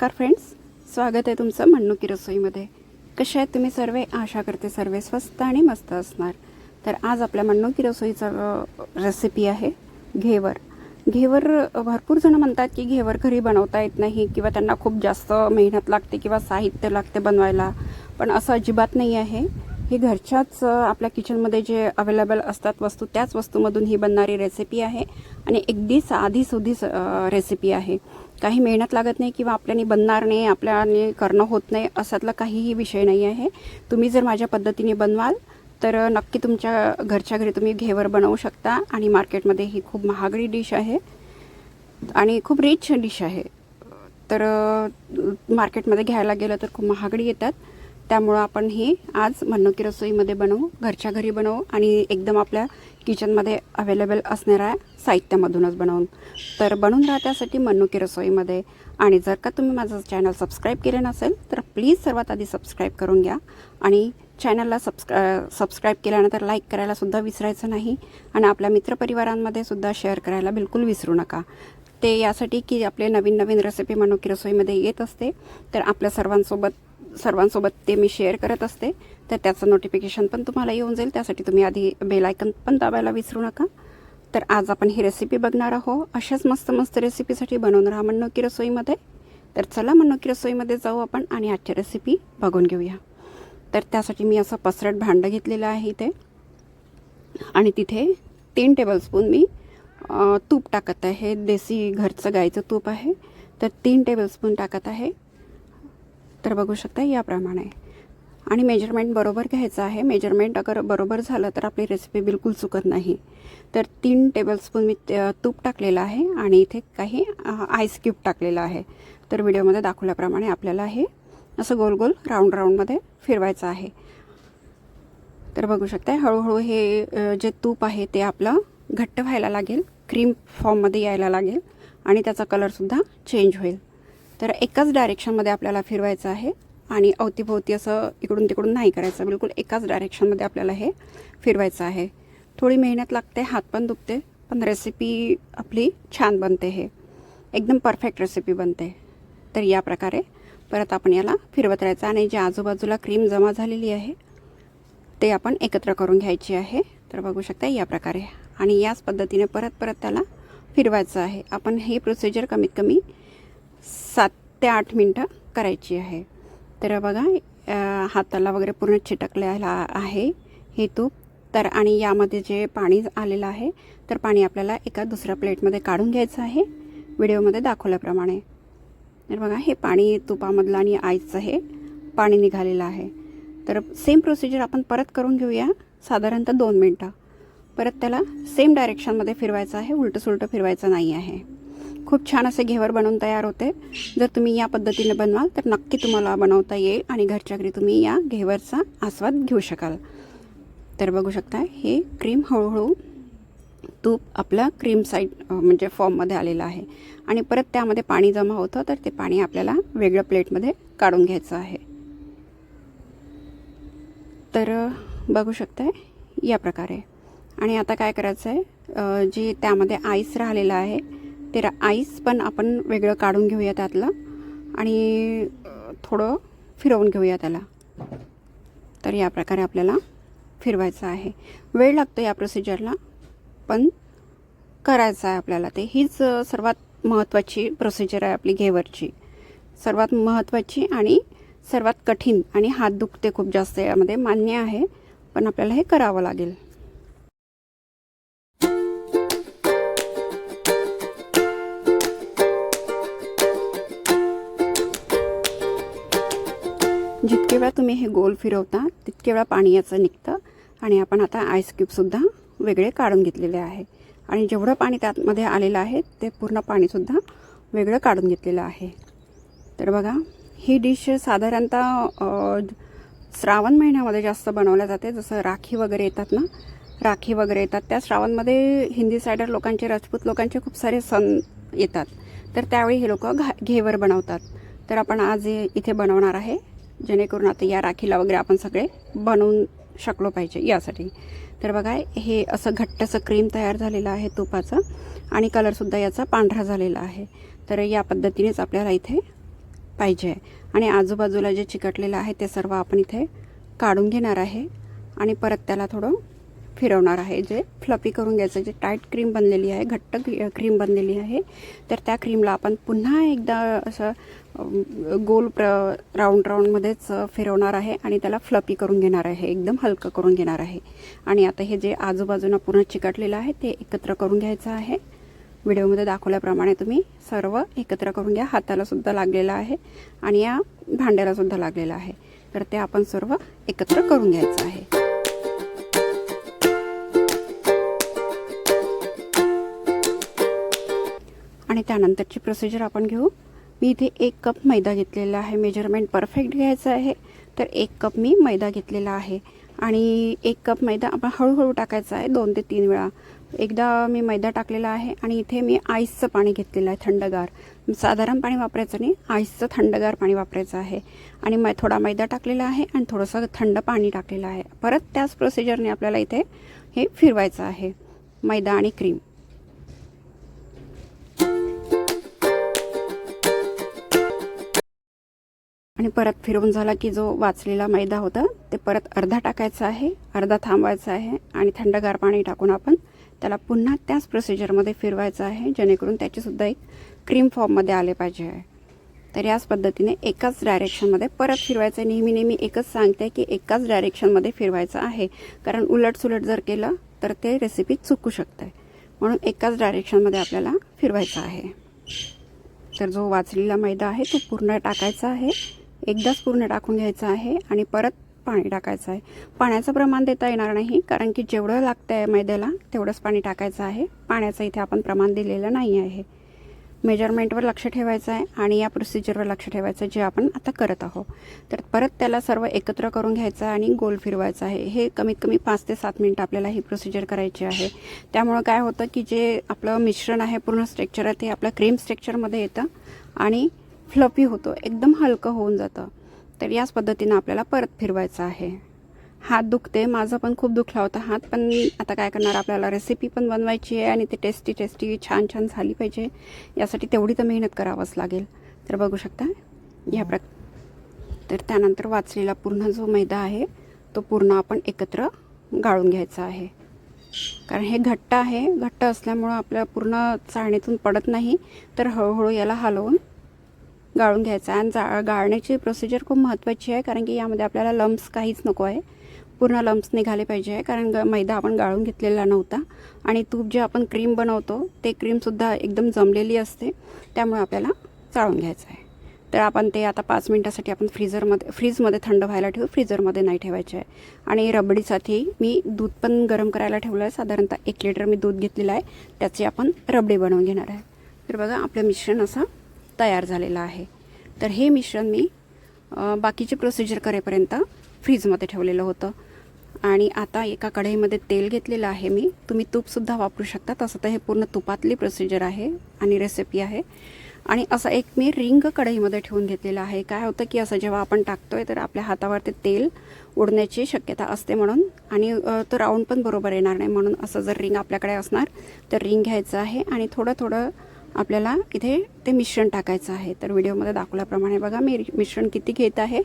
नमस्कार फ्रेंड्स स्वागत आहे तुमचं मन्नुकी रसोईमध्ये. कसे आहेत तुम्ही सर्व? आशा करते सर्व स्वस्त आणि मस्त असणार. तर आज आपल्या मन्नुकी रसोईचं रेसिपी आहे घेवर. घेवर भरपूर जण म्हणतात की घेवर घरी बनवता येत नाही किंवा त्यांना खूप जास्त मेहनत लागते किंवा साहित्य लागते बनवायला. पण असं अजिबात नाही आहे. ही घरच्याच आपल्या किचनमध्ये जे अवेलेबल असतात वस्तू त्याच वस्तूमधून ही बनणारी रेसिपी आहे. आणि अगदी साधी सुधी रेसिपी आहे. काही मेहनत लागत नाही किंवा आपल्याने बनणार नाही आपल्याने करणं होत नाही असातला काहीही विषय नाही आहे. तुम्ही जर माझ्या पद्धतीने बनवाल तर नक्की तुमच्या घरच्या घरी तुम्ही घेवर बनवू शकता आणि मार्केटमध्ये ही खूप महागडी डिश आहे आणि खूप रिच डिश आहे. तर मार्केटमध्ये घ्यायला गेलं तर खूप महागडी येतात. त्यामुळं आपण ही आज मन्नुकी रसोईमध्ये बनवू घरच्या घरी बनवू आणि एकदम आपल्या किचनमध्ये अवेलेबल असणाऱ्या साहित्यामधूनच बनवून. तर बनवून राहा त्यासाठी मन्नुकी रसोईमध्ये. आणि जर का तुम्ही माझं चॅनल सबस्क्राईब केलं नसेल तर प्लीज सर्वात आधी सबस्क्राईब करून घ्या. आणि चॅनलला सबस्क्रा सबस्क्राईब केल्यानंतर लाईक करायलासुद्धा विसरायचं नाही. आणि आपल्या मित्रपरिवारांमध्ये सुद्धा शेअर करायला बिलकुल विसरू नका. ते यासाठी की आपले नवीन नवीन रेसिपी मनोकी रसोईमध्ये येत असते तर आपल्या सर्वांसोबत सर्वांसोबत ते मी शेअर करत असते. तर त्याचं नोटिफिकेशन पण तुम्हाला येऊन जाईल. त्यासाठी तुम्ही आधी बेल आयकन पण दाबायला विसरू नका. तर आज आपण ही रेसिपी बघणार आहोत. अशाच मस्त मस्त रेसिपीसाठी बनवून राहा मनोकी रसोईमध्ये. तर चला मनोकी रसोईमध्ये जाऊ आपण आणि आजची रेसिपी बघून घेऊया. तर त्यासाठी मी असं पसरट भांडं घेतलेलं आहे इथे. आणि तिथे तीन टेबलस्पून मी तूप टाकत आहे. देसी घरचं गाईचं तूप आहे. तर तीन टेबलस्पून टाकत आहे. तर बघू शकता याप्रमाणे. आणि मेजरमेंट बरोबर घ्यायचं आहे. मेजरमेंट अगर बरोबर झालं तर आपली रेसिपी बिलकुल चुकत नाही. तर तीन टेबलस्पून मी तूप टाकलेलं आहे आणि इथे काही आईस क्यूब टाकलेलं आहे. तर व्हिडिओमध्ये दाखवल्याप्रमाणे आपल्याला हे असं गोल गोल राऊंड राऊंडमध्ये फिरवायचं आहे. तर बघू शकता हळूहळू हे जे तूप आहे ते आपलं घट्ट व्हायला लागेल. क्रीम फॉर्ममध्ये यायला लागेल आणि त्याचा कलरसुद्धा चेंज होईल. तर एकाच डायरेक्शनमध्ये आपल्याला फिरवायचं आहे आणि अवतीभोवती असं इकडून तिकडून नाही करायचं. बिलकुल एकाच डायरेक्शनमध्ये आपल्याला हे फिरवायचं आहे. थोडी मेहनत लागते हात पण दुखते पण रेसिपी आपली छान बनते हे. एकदम परफेक्ट रेसिपी बनते. तर या प्रकारे परत आपण याला फिरवत राहायचं आणि जे आजूबाजूला क्रीम जमा झालेली आहे ते आपण एकत्र करून घ्यायची आहे. तर बघू शकता या प्रकारे. आणि याच पद्धतीने परत परत त्याला फिरवायचं आहे. आपण हे प्रोसिजर कमीत कमी सात ते आठ मिनटं करायची आहे. तर बघा हाताला वगैरे पूर्ण चिटकलेला आहे हे तूप. तर आणि यामध्ये जे पाणी आलेलं आहे तर पाणी आपल्याला एका दुसऱ्या प्लेटमध्ये काढून घ्यायचं आहे. व्हिडिओमध्ये दाखवल्याप्रमाणे. तर बघा हे पाणी तुपामधलं आणि आईचं हे पाणी निघालेलं आहे. तर सेम प्रोसिजर आपण परत करून घेऊया साधारणतः दोन मिनटं. परत त्याला सेम डायरेक्शनमध्ये फिरवायचं आहे उलटं सुलटं फिरवायचं नाही आहे. खूप छान असे घेवर बनवून तयार होते. जर तुम्ही या पद्धतीने बनवाल तर नक्की तुम्हाला बनवता येईल आणि घरच्या घरी तुम्ही या घेवरचा आस्वाद घेऊ शकाल. तर बघू शकता हे क्रीम हळूहळू तूप आपलं क्रीम साईड म्हणजे फॉर्ममध्ये आलेलं आहे. आणि परत त्यामध्ये पाणी जमा होतं तर ते पाणी आपल्याला वेगळ्या प्लेटमध्ये काढून घ्यायचं आहे. तर बघू शकताय या प्रकारे. आणि आता काय करायचं आहे जे जी त्यामध्ये आईस राहिलेलं आहे ते आईस पण आपण वेगळं काढून घेऊया त्यातलं. आणि थोडं फिरवून घेऊया त्याला. तर या प्रकारे आपल्याला फिरवायचं आहे. वेळ लागतो या प्रोसिजरला पण करायचं आहे आपल्याला ते. हीच सर्वात महत्त्वाची प्रोसिजर आहे आपली घेवरची. सर्वात महत्त्वाची आणि सर्वात कठीण आणि हात दुखते खूप जास्त यामध्ये मान्य आहे पण आपल्याला हे करावं लागेल. जितके वेळा तुम्ही हे गोल फिरवता तितके वेळा पाणी याचं निघतं. आणि आपण आता आईस्क्यूबसुद्धा वेगळे काढून घेतलेले आहे. आणि जेवढं पाणी त्यातमध्ये आलेलं आहे ते पूर्ण पाणीसुद्धा वेगळं काढून घेतलेलं आहे. तर बघा ही डिश साधारणतः श्रावण महिन्यामध्ये जास्त बनवल्या जाते. जसं राखी वगैरे येतात ना राखी वगैरे येतात. त्या श्रावणमध्ये हिंदी सायडर लोकांचे राजपूत लोकांचे खूप सारे सण येतात. तर त्यावेळी हे लोक घा घेवर बनवतात. तर आपण आज इथे बनवणार आहे. जेणेकरून आता या राखीला वगैरे आपण सगळे बनवून शकलो पाहिजे यासाठी. तर बघा हे असं घट्टसं क्रीम तयार झालेलं आहे तुपाचं आणि कलरसुद्धा याचा पांढरा झालेला आहे. तर या पद्धतीनेच आपल्याला इथे पाहिजे. आणि आजूबाजूला जे चिकटलेलं आहे ते सर्व आपण इथे काढून घेणार आहे. आणि परत त्याला थोडं फिरवणार आहे. जे फ्लपी करून घ्यायचं जे टाईट क्रीम बनलेली आहे घट्ट क्रीम बनलेली आहे तर त्या क्रीमला आपण पुन्हा एकदा असं गोल प्र राऊंड राऊंडमध्येच फिरवणार आहे आणि त्याला फ्लपी करून घेणार आहे. एकदम हलकं करून घेणार आहे. आणि आता हे जे आजूबाजूनं पूर्ण चिकटलेलं आहे ते एकत्र करून घ्यायचं आहे. व्हिडिओमध्ये दाखवल्याप्रमाणे तुम्ही सर्व एकत्र करून घ्या. हातालासुद्धा लागलेलं आहे आणि या भांड्यालासुद्धा लागलेलं आहे. तर ते आपण सर्व एकत्र करून घ्यायचं आहे. आणि त्यानंतरची प्रोसिजर आपण घेऊ. मी इथे एक कप मैदा घेतलेला आहे. मेजरमेंट परफेक्ट घ्यायचं आहे. तर एक कप मी मैदा घेतलेला आहे. आणि एक कप मैदा आपण हळूहळू टाकायचा आहे दोन ते तीन वेळा. एकदा मी मैदा टाकलेला आहे आणि इथे मी आईसचं पाणी घेतलेलं आहे थंडगार. साधारण पाणी वापरायचं नाही आईसचं थंडगार पाणी वापरायचं आहे. आणि मै थोडा मैदा टाकलेला आहे आणि थोडंसं थंड पाणी टाकलेलं आहे. परत त्याच प्रोसिजरने आपल्याला इथे हे फिरवायचं आहे. मैदा आणि क्रीम आणि परत फिरवून झाला की जो वाचलेला मैदा होता ते परत अर्धा टाकायचा आहे अर्धा थांबवायचा आहे आणि थंडगार पाणी टाकून आपण त्याला पुन्हा त्याच प्रोसिजरमध्ये फिरवायचं आहे जेणेकरून त्याचीसुद्धा एक क्रीम फॉर्ममध्ये आले पाहिजे. आहे तर याच पद्धतीने एकाच डायरेक्शनमध्ये परत फिरवायचं आहे. नेहमी नेहमी एकच सांगते की एकाच डायरेक्शनमध्ये फिरवायचं आहे. कारण उलटसुलट जर केलं तर ते रेसिपी चुकू शकते. म्हणून एकाच डायरेक्शनमध्ये आपल्याला फिरवायचं आहे. तर जो वाचलेला मैदा आहे तो पूर्ण टाकायचा आहे. एकदाच पूर्ण टाकून घ्यायचं आहे आणि परत पाणी टाकायचं आहे. पाण्याचं प्रमाण देता येणार नाही कारण की जेवढं लागतं आहे मैद्याला तेवढंच पाणी टाकायचं आहे. पाण्याचं इथे आपण प्रमाण दिलेलं नाही आहे. मेजरमेंटवर लक्ष ठेवायचं आहे आणि या प्रोसिजरवर लक्ष ठेवायचं आहे जे आपण आता करत आहोत. तर परत त्याला सर्व एकत्र करून घ्यायचं आहे आणि गोल फिरवायचं आहे. हे कमीत कमी पाच ते सात मिनटं आपल्याला ही प्रोसिजर करायची आहे. त्यामुळं काय होतं की जे आपलं मिश्रण आहे पूर्ण स्ट्रेक्चर आहे ते आपलं क्रीम स्ट्रेक्चरमध्ये येतं आणि फ्लफी होतो एकदम हलकं होऊन जातं. तर याच पद्धतीनं आपल्याला परत फिरवायचं आहे. हात दुखते माझा पण खूप दुखला होता हात पण आता काय करणार आपल्याला रेसिपी पण बनवायची आहे आणि ते टेस्टी टेस्टी छान छान झाली पाहिजे. यासाठी तेवढी तर मेहनत करावंच लागेल. तर बघू शकता या प्र तर त्यानंतर वाचलेला पूर्ण जो मैदा आहे तो पूर्ण आपण एकत्र गाळून घ्यायचा आहे. कारण हे घट्ट आहे घट्ट असल्यामुळं आपल्या पूर्ण चाळणीतून पडत नाही तर हळूहळू याला हलवून गाळून घ्यायचा. आहे आणि जा गाळण्याची प्रोसिजर खूप महत्त्वाची आहे कारण की यामध्ये आपल्याला लम्स काहीच नको आहे. पूर्ण लम्स निघाले पाहिजे कारण ग मैदा आपण गाळून घेतलेला नव्हता. आणि तूप जे आपण क्रीम बनवतो ते क्रीमसुद्धा एकदम जमलेली असते. त्यामुळे आपल्याला चाळून घ्यायचं आहे. तर आपण ते आता पाच मिनटासाठी आपण फ्रीजरमध्ये फ्रीजमध्ये थंड व्हायला ठेवू फ्रीजरमध्ये नाही ठेवायचे आहे. आणि रबडीसाठी मी दूध पण गरम करायला ठेवलं आहे. साधारणतः एक लिटर मी दूध घेतलेलं आहे. त्याची आपण रबडी बनवून घेणार आहे. तर बघा आपलं मिश्रण असं तयार झालेलं आहे. तर हे मिश्रण मी बाकीचे प्रोसिजर करेपर्यंत फ्रीजमध्ये ठेवलेलं होतं. आणि आता एका कढईमध्ये तेल घेतलेलं आहे मी. तुम्ही तूपसुद्धा वापरू शकता. तसं तर हे पूर्ण तुपातली प्रोसिजर आहे आणि रेसिपी आहे. आणि असं एक मी रिंग कढईमध्ये ठेवून घेतलेलं आहे. काय होतं की असं जेव्हा आपण टाकतो आहे तर आपल्या हातावर ते तेल उडण्याची शक्यता असते म्हणून. आणि तो राऊंड पण बरोबर येणार नाही म्हणून असं जर रिंग आपल्याकडे असणार तर रिंग घ्यायचं आहे. आणि थोडं थोडं आपल्याला इथे ते मिश्रण टाकायचं आहे. तर व्हिडिओमध्ये दाखवल्याप्रमाणे बघा मी मिश्रण किती घेत आहे.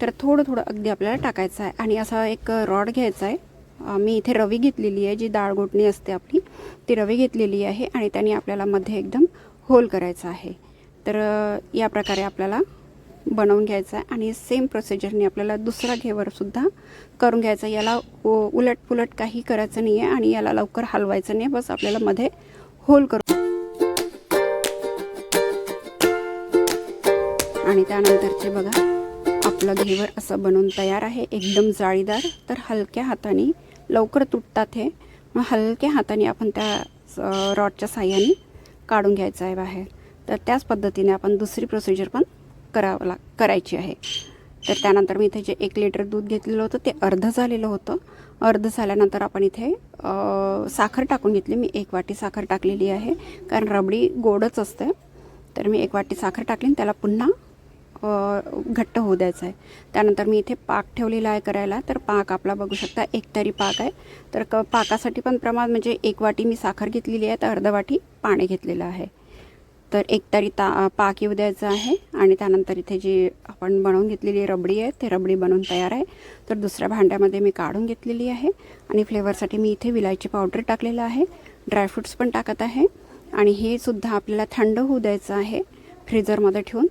तर थोडं थोडं अगदी आपल्याला टाकायचं आहे. आणि असा एक रॉड घ्यायचा आहे. मी इथे रवी घेतलेली आहे जी डाळ गोटणी असते आपली. ती रवी घेतलेली आहे आणि त्याने आपल्याला मध्ये एकदम होल करायचं आहे. तर या प्रकारे आपल्याला बनवून घ्यायचं आहे. आणि सेम प्रोसिजरने आपल्याला दुसरा घेवरसुद्धा करून घ्यायचा आहे. याला उ- उलट काही करायचं नाही आहे आणि याला लवकर हलवायचं नाही. बस आपल्याला मध्ये होल करून आणि त्यानंतरचे बघा आपलं घेवर असं बनवून तयार आहे एकदम जाळीदार. तर हलक्या हाताने लवकर तुटतात हे मग हलक्या हाताने आपण त्या रॉडच्या साह्याने काढून घ्यायचं आहे बाहेर. तर त्याच पद्धतीने आपण दुसरी प्रोसिजर पण करावं लाग करायची आहे. तर त्यानंतर मी इथे जे एक लिटर दूध घेतलेलं होतं ते अर्ध झालेलं होतं. अर्ध झाल्यानंतर आपण इथे साखर टाकून घेतली. मी एक वाटी साखर टाकलेली आहे कारण रबडी गोडच असते. तर मी एक वाटी साखर टाकली आणि त्याला पुन्हा घट्ट होऊ द्यायचं आहे. त्यानंतर मी इथे पाक ठेवलेला आहे करायला तर पाक आपला बघू शकता एक तरी पाक आहे. तर क पाकासाठी पण प्रमाण म्हणजे एक वाटी मी साखर घेतलेली आहे तर अर्ध वाटी पाणी घेतलेलं आहे. तर एक तरी ता पाक येऊ द्यायचं आहे आणि त्यानंतर इथे जी आपण बनवून घेतलेली रबडी आहे ते रबडी बनवून तयार आहे. तर दुसऱ्या भांड्यामध्ये मी काढून घेतलेली आहे आणि फ्लेवरसाठी मी इथे विलायची पावडर टाकलेलं आहे. ड्रायफ्रूट्स पण टाकत आहे आणि हे सुद्धा आपल्याला थंड होऊ द्यायचं आहे फ्रीजरमध्ये ठेवून.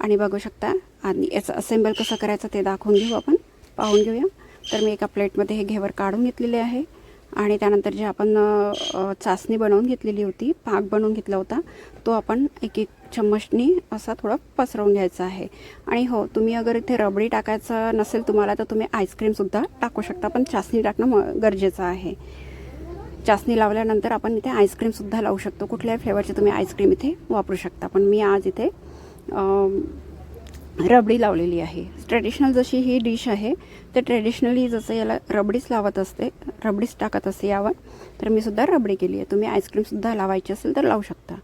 आणि बघू शकता. आणि याचं असेंबल कसं करायचं ते दाखवून घेऊ आपण. पाहून घेऊया. तर मी एका प्लेटमध्ये हे घेवर काढून घेतलेले आहे. आणि त्यानंतर जे आपण चाचणी बनवून घेतलेली होती पाक बनवून घेतला होता तो आपण एक एक चम्मचनी असा थोडं पसरवून घ्यायचा आहे. आणि हो तुम्ही अगर इथे रबडी टाकायचं नसेल तुम्हाला तर तुम्ही आईस्क्रीमसुद्धा टाकू शकता पण चाचणी टाकणं म- गरजेचं आहे. चाचणी लावल्यानंतर आपण इथे आईस्क्रीमसुद्धा लावू शकतो. कुठल्याही फ्लेवरचे तुम्ही आईस्क्रीम इथे वापरू शकता. पण मी आज इथे रबडी लावलेली आहे. ट्रेडिशनल जशी ही डिश आहे तर ट्रेडिशनली जसं याला रबडीच लावत असते रबडीच टाकत असते यावर तर मी सुद्धा रबडी केली आहे. तुम्ही आईस्क्रीमसुद्धा लावायची असेल तर लावू शकता.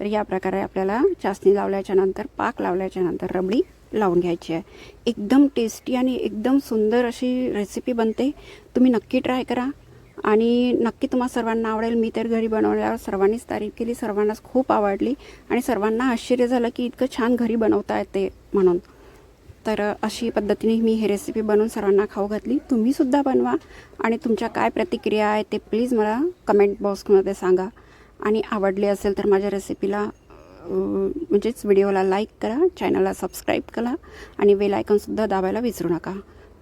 तर या प्रकारे आपल्याला चाचणी लावल्याच्या नंतर पाक लावल्याच्या नंतर रबडी लावून घ्यायची आहे. एकदम टेस्टी आणि एकदम सुंदर अशी रेसिपी बनते. तुम्ही नक्की ट्राय करा. आणि नक्की तुम्हा सर्वांना आवडेल. मी तर घरी बनवल्यावर सर्वांनीच तारीफ केली सर्वांनाच खूप आवडली आणि सर्वांना आश्चर्य झालं की इतकं छान घरी बनवता येते म्हणून. तर अशी पद्धतीने मी ही रेसिपी बनवून सर्वांना खाऊ घातली. तुम्हीसुद्धा बनवा आणि तुमच्या काय प्रतिक्रिया आहे ते प्लीज मला कमेंट बॉक्समध्ये सांगा. आणि आवडली असेल तर माझ्या रेसिपीला म्हणजेच व्हिडिओला लाईक करा चॅनलला सबस्क्राईब करा आणि बेल आयकॉनसुद्धा दाबायला विसरू नका.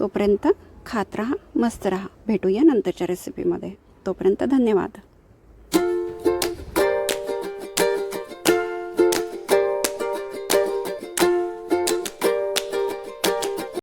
तोपर्यंत खात राहा मस्त राहा. भेटूया नंतरच्या रेसिपीमध्ये तोपर्यंत धन्यवाद.